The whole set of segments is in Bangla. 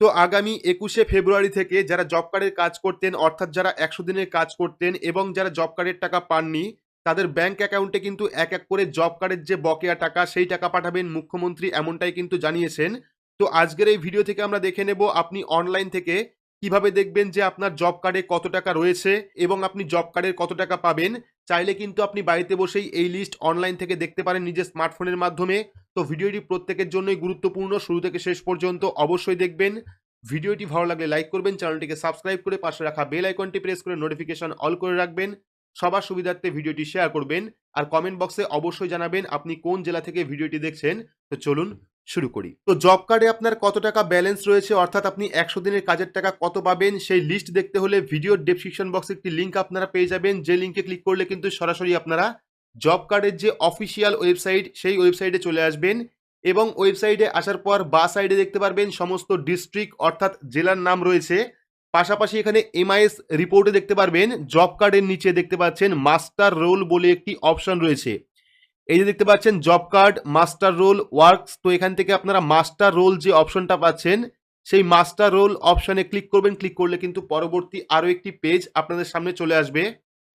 তো আগামী একুশে ফেব্রুয়ারি থেকে যারা জব কার্ডের কাজ করতেন, অর্থাৎ যারা একশো দিনের কাজ করতেন এবং যারা জব কার্ডের টাকা পাননি, তাদের ব্যাংক অ্যাকাউন্টে কিন্তু এক এক করে জব কার্ডের যে বকেয়া টাকা, সেই টাকা পাঠাবেন মুখ্যমন্ত্রী এমনটাই কিন্তু জানিয়েছেন। তো আজকের এই ভিডিও থেকে আমরা দেখে নেব, আপনি অনলাইন থেকে কীভাবে দেখবেন যে আপনার জব কার্ডে কত টাকা রয়েছে এবং আপনি জব কার্ডের কত টাকা পাবেন, চাইলে কিন্তু আপনি বাড়িতে বসেই এই লিস্ট অনলাইন থেকে দেখতে পারেন নিজের স্মার্টফোনের মাধ্যমে। তো ভিডিওটি প্রত্যেকের জন্যই গুরুত্বপূর্ণ। শুরু থেকে শেষ পর্যন্ত অবশ্যই দেখবেন। ভিডিওটি ভালো লাগলে লাইক করবেন চ্যানেলটিকে সাবস্ক্রাইব করে পাশে রাখা বেল আইকনটি প্রেস করে নোটিফিকেশন অল করে রাখবেন। সবার সুবিধার্থে ভিডিওটি শেয়ার করবেন। আর কমেন্ট বক্সে অবশ্যই জানাবেন আপনি কোন জেলা থেকে ভিডিওটি দেখছেন। তো চলুন শুরু করি। তো জব কার্ডে আপনার কত টাকা ব্যালেন্স রয়েছে? অর্থাৎ আপনি একশো দিনের কাজের টাকা কত পাবেন? সেই লিস্ট দেখতে হলে ভিডিওর ডেসক্রিপশন বক্সে একটি লিঙ্ক আপনারা পেয়ে যাবেন। যে লিঙ্কে ক্লিক করলে কিন্তু সরাসরি আপনারা জব কার্ডের যে অফিসিয়াল ওয়েবসাইট সেই ওয়েবসাইটে চলে আসবেন এবং ওয়েবসাইটে আসার পর বা সাইডে দেখতে পারবেন সমস্ত ডিস্ট্রিক্ট অর্থাৎ জেলার নাম রয়েছে। পাশাপাশি এখানে এমআইএস রিপোর্টে দেখতে পারবেন। জব কার্ডের নিচে দেখতে পাচ্ছেন মাস্টার রোল বলে একটি অপশন রয়েছে। এই যে দেখতে পাচ্ছেন job card master roll works তো এখান থেকে আপনারা মাস্টার রোল যে অপশনটা পাচ্ছেন, সেই মাস্টার রোল অপশনে ক্লিক করবেন ক্লিক করলে কিন্তু পরবর্তী আরও একটি পেজ আপনাদের সামনে চলে আসবে।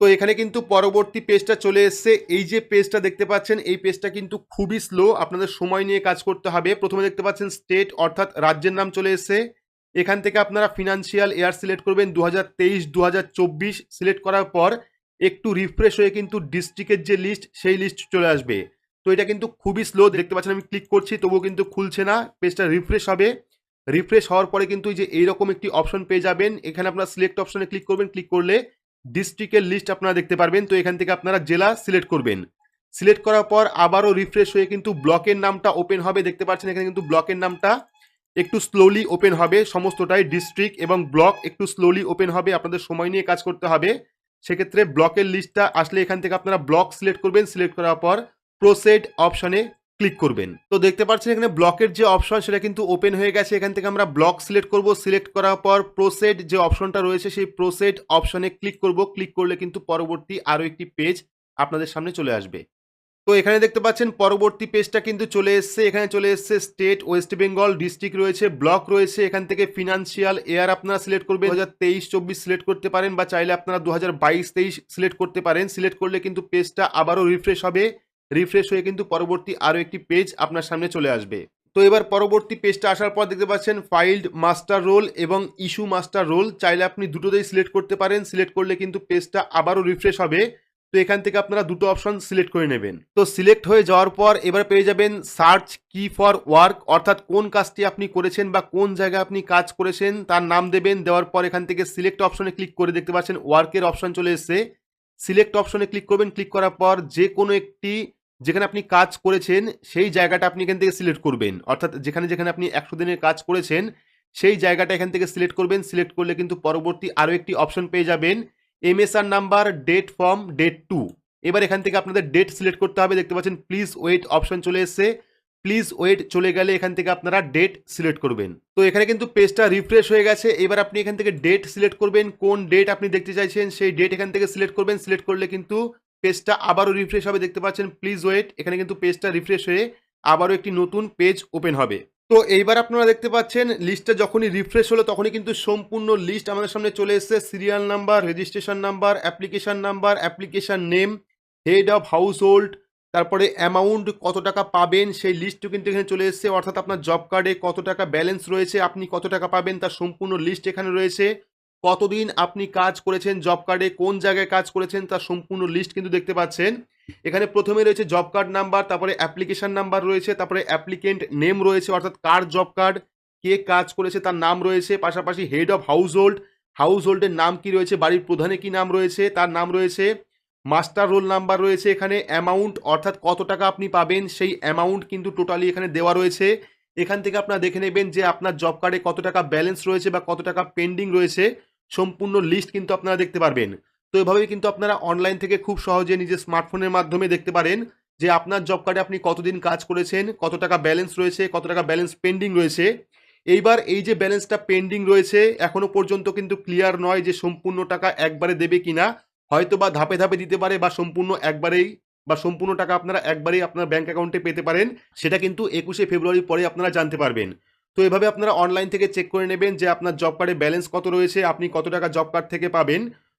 তো এখানে কিন্তু পরবর্তী পেজটা চলে এসছে। এই যে পেজটা দেখতে পাচ্ছেন, এই পেজটা কিন্তু খুবই স্লো আপনাদের সময় নিয়ে কাজ করতে হবে। প্রথমে দেখতে পাচ্ছেন স্টেট অর্থাৎ রাজ্যের নাম চলে এসছে। এখান থেকে আপনারা ফিনান্সিয়াল এয়ার সিলেক্ট করবেন দু হাজার তেইশ সিলেক্ট করার পর একটু রিফ্রেশ হয়ে কিন্তু ডিস্ট্রিক্টের যে লিস্ট সেই লিস্ট চলে আসবে। তো এটা কিন্তু খুবই স্লো দেখতে পাচ্ছেন আমি ক্লিক করছি, তবুও কিন্তু খুলছে না পেজটা রিফ্রেশ হবে। রিফ্রেশ হওয়ার পরে কিন্তু এই যে এইরকম একটি অপশন পেয়ে যাবেন, এখানে আপনারা সিলেক্ট অপশনে ক্লিক করবেন ক্লিক করলে ডিস্ট্রিক্টের লিস্ট আপনারা দেখতে পারবেন। তো এখান থেকে আপনারা জেলা সিলেক্ট করবেন। সিলেক্ট করার পর আবারও রিফ্রেশ হয়ে কিন্তু ব্লকের নামটা ওপেন হবে। দেখতে পাচ্ছেন এখানে কিন্তু ব্লকের নামটা একটু স্লোলি ওপেন হবে। সমস্তটাই ডিস্ট্রিক্ট এবং ব্লক একটু স্লোলি ওপেন হবে। আপনাদের সময় নিয়ে কাজ করতে হবে। সেক্ষেত্রে ব্লকের লিস্টটা আসলে এখান থেকে আপনারা ব্লক সিলেক্ট করবেন, সিলেক্ট করার পর প্রোসেড অপশনে ক্লিক করবেন। তো দেখতে পাচ্ছেন এখানে ব্লকের যে অপশন সেটা কিন্তু ওপেন হয়ে গেছে। এখান থেকে আমরা ব্লক সিলেক্ট করব, সিলেক্ট করার পর প্রোসেড যে অপশনটা রয়েছে সেই প্রোসেড অপশনে ক্লিক করব। ক্লিক করলে কিন্তু পরবর্তী আরও একটি পেজ আপনাদের সামনে চলে আসবে। তো এখানে দেখতে পাচ্ছেন, পরবর্তী পেজটা কিন্তু চলে এসছে। এখানে চলে এসছে স্টেট ওয়েস্ট বেঙ্গল ডিস্ট্রিক্ট রয়েছে ব্লক রয়েছে। এখান থেকে ফিনান্সিয়াল এয়ার আপনারা সিলেক্ট করবেন। দু হাজার তেইশ, চব্বিশ সিলেক্ট করতে পারেন বা চাইলে আপনারা দু হাজার বাইশ, তেইশ সিলেক্ট করতে পারেন। সিলেক্ট করলে কিন্তু পেজটা আবারও রিফ্রেশ হবে। রিফ্রেশ হয়ে কিন্তু পরবর্তী আরও একটি পেজ আপনার সামনে চলে আসবে। তো এবার পরবর্তী পেজটা আসার পর দেখতে পাচ্ছেন ফাইল্ড মাস্টার রোল এবং ইস্যু মাস্টার রোল চাইলে আপনি দুটোতেই সিলেক্ট করতে পারেন। সিলেক্ট করলে কিন্তু পেজটা আবারও রিফ্রেশ হবে। তো এখান থেকে আপনারা দুটো অপশন সিলেক্ট করে নেবেন। তো সিলেক্ট হয়ে যাওয়ার পর এবার পেয়ে যাবেন সার্চ কি ফর ওয়ার্ক অর্থাৎ কোন কাজটি আপনি করেছেন বা কোন জায়গায় আপনি কাজ করেছেন, তার নাম দেবেন, দেওয়ার পর এখান থেকে সিলেক্ট অপশনে ক্লিক করে দেখতে পাচ্ছেন ওয়ার্কের অপশন চলে এসেছে। সিলেক্ট অপশনে ক্লিক করবেন ক্লিক করার পর যে কোনো একটি যেখানে আপনি কাজ করেছেন, সেই জায়গাটা আপনি এখান থেকে সিলেক্ট করবেন। অর্থাৎ যেখানে যেখানে আপনি একশো দিনের কাজ করেছেন, সেই জায়গাটা এখান থেকে সিলেক্ট করবেন। সিলেক্ট করলে কিন্তু পরবর্তী আরও একটি অপশন পেয়ে যাবেন। MSR number date from date to এবার এখান থেকে আপনাদের ডেট সিলেক্ট করতে হবে। দেখতে পাচ্ছেন প্লিজ ওয়েট অপশন চলে এসছে। প্লিজ ওয়েট চলে গেলে এখান থেকে আপনারা ডেট সিলেক্ট করবেন। তো এখানে কিন্তু পেজটা রিফ্রেশ হয়ে গেছে। এবার আপনি এখান থেকে ডেট সিলেক্ট করবেন। কোন ডেট আপনি দেখতে চাইছেন, সেই ডেট এখান থেকে সিলেক্ট করবেন। সিলেক্ট করলে কিন্তু পেজটা আবারও রিফ্রেশ হবে। দেখতে পাচ্ছেন প্লিজ ওয়েট এখানে কিন্তু পেজটা রিফ্রেশ হয়ে আবারও একটি নতুন পেজ ওপেন হবে। তো এইবার আপনারা দেখতে পাচ্ছেন লিস্টটা যখনই রিফ্রেশ হলো তখনই কিন্তু সম্পূর্ণ লিস্ট আমাদের সামনে চলে এসেছে। Serial number registration number application number application name head of household তারপরে অ্যামাউন্ট কত টাকা পাবেন, সেই লিস্টও কিন্তু এখানে চলে এসেছে। অর্থাৎ আপনার জব কার্ডে কত টাকা ব্যালেন্স রয়েছে, আপনি কত টাকা পাবেন, তার সম্পূর্ণ লিস্ট এখানে রয়েছে। কতদিন আপনি কাজ করেছেন জব কার্ডে কোন জায়গায় কাজ করেছেন, তার সম্পূর্ণ লিস্ট কিন্তু দেখতে পাচ্ছেন। এখানে প্রথমে রয়েছে জব কার্ড নাম্বার তারপরে অ্যাপ্লিকেশন নাম্বার রয়েছে, তারপরে অ্যাপ্লিকেন্ট নেম রয়েছে, অর্থাৎ কার জব কার্ড কে কাজ করেছে, তার নাম রয়েছে, পাশাপাশি হেড অফ হাউস হোল্ড হাউস হোল্ডের নাম কি রয়েছে, বাড়ির প্রধানে কি নাম রয়েছে, তার নাম রয়েছে মাস্টার রোল নাম্বার রয়েছে এখানে অ্যামাউন্ট অর্থাৎ কত টাকা আপনি পাবেন, সেই অ্যামাউন্ট কিন্তু টোটালি এখানে দেওয়া রয়েছে। এখান থেকে আপনারা দেখে নেবেন যে আপনার জব কার্ডে কত টাকা ব্যালেন্স রয়েছে বা কত টাকা পেন্ডিং রয়েছে, সম্পূর্ণ লিস্ট কিন্তু আপনারা দেখতে পারবেন। তো এভাবেই কিন্তু আপনারা অনলাইন থেকে খুব সহজে নিজের স্মার্টফোনের মাধ্যমে দেখতে পারেন যে আপনার জব কার্ডে আপনি কতদিন কাজ করেছেন, কত টাকা ব্যালেন্স রয়েছে, কত টাকা ব্যালেন্স পেন্ডিং রয়েছে। এইবার এই যে ব্যালেন্সটা পেন্ডিং রয়েছে, এখনও পর্যন্ত কিন্তু ক্লিয়ার নয় যে সম্পূর্ণ টাকা একবারে দেবে কিনা। হয়তো বা ধাপে ধাপে দিতে পারে বা সম্পূর্ণ একবারেই, বা সম্পূর্ণ টাকা আপনারা একবারেই আপনার ব্যাঙ্ক অ্যাকাউন্টে পেতে পারেন। সেটা কিন্তু একুশে ফেব্রুয়ারি পরে আপনারা জানতে পারবেন। তো এভাবে আপনারা অনলাইন থেকে চেক করে নেবেন যে আপনার জব কার্ডে ব্যালেন্স কত রয়েছে, আপনি কত টাকা জব কার্ড থেকে পাবেন।